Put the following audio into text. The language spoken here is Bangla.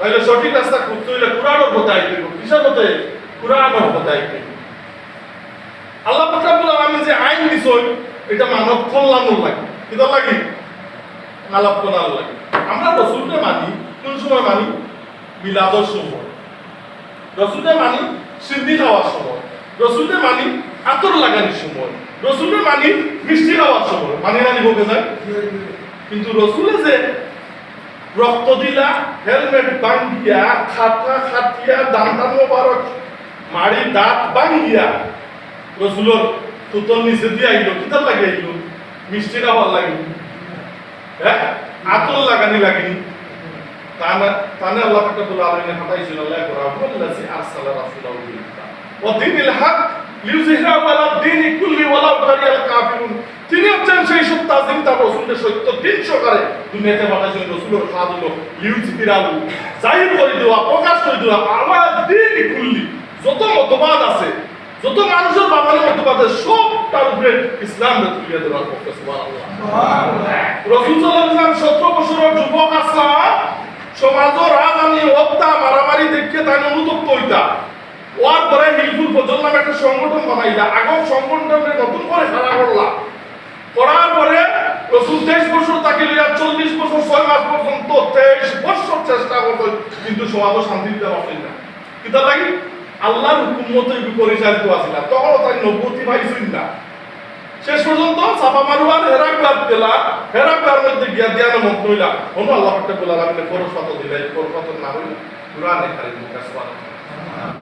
তাহলে সঠিক রাস্তা খুঁজতে হইলে কোরআনের পথে আইতে হবে কিসের পথে কোরআনের পথে আইতে আল্লাহ আমি যে আইন দিছই এটা মানব কল্যাণ লাগে। লাগে? মানব লাগে। আমরা রসুলকে মানি, কোন সময় মানি? বিলাদর সময়। রসুলকে মানি সিদ্ধি খাওয়ার সময়। রসুলকে মানি আতর লাগানোর সময়। রসুলকে মানি মিষ্টি খাওয়ার সময়। মানি নানি বকে যায়? কিন্তু রসুলে যে রক্ত দিলা হেলমেট বাঙ্গিয়া খাতা খাটিয়া দান্তান মোবারক মারি দাঁত বাঙ্গিয়া রসুলর তুতর নিচে দিয়ে আইলো কিতাব লাগে আইলো? মিষ্টি খাবার লাগে হ্যাঁ? আতর লাগানি লাগেনি তানা আল্লাহ পাক রব্বুল আলামিন হাতাইছিল আল্লাহ করা বল্লাসি আরসালা রাসূলাহু বিল কিতাব ওয়া সেই তাজিম তার সত্য দিন সকালে দুনিয়াতে পাঠাইছেন রসুলের হলো লিউযহিরাহু জাহির করে দেওয়া, প্রকাশ করে দেওয়া আমার দীনি কুল্লি যত মতবাদ আছে, যত মানুষের বাবানের মতবাদ আছে, সব তার উপরে ইসলাম দেওয়ার পক্ষে রসুল যুবক হত্যা, মারামারি দেখে তাই অনুতপ্ত হইতা। ওয়ার পরে হিলফুল ফজল নামে একটা সংগঠন বানাইলা। আগম সংগঠনে নতুন করে করার পরে রসুল তেইশ বছর তাকে লইয়া চল্লিশ বছর, ছয় মাস পর্যন্ত তেইশ বছর চেষ্টা করতো, কিন্তু সমাজ শান্তি দিতে পারছেন না। কিন্তু লাগি? আল্লাহর হুকুম মতো পরিচালিত আছিল তখন তাই নব্বতি পাইছেন না। শেষ পর্যন্ত সাফা মারুয়ার হেরাক্লাব গেলা হেরাক্লার মধ্যে গিয়া দিয়ানো মত হইলা অনু আল্লাহ পাকটা বলা লাগলে খরচ পাত দিলাই খরচ পাত না হইলা কুরআনে কারিম কাসবান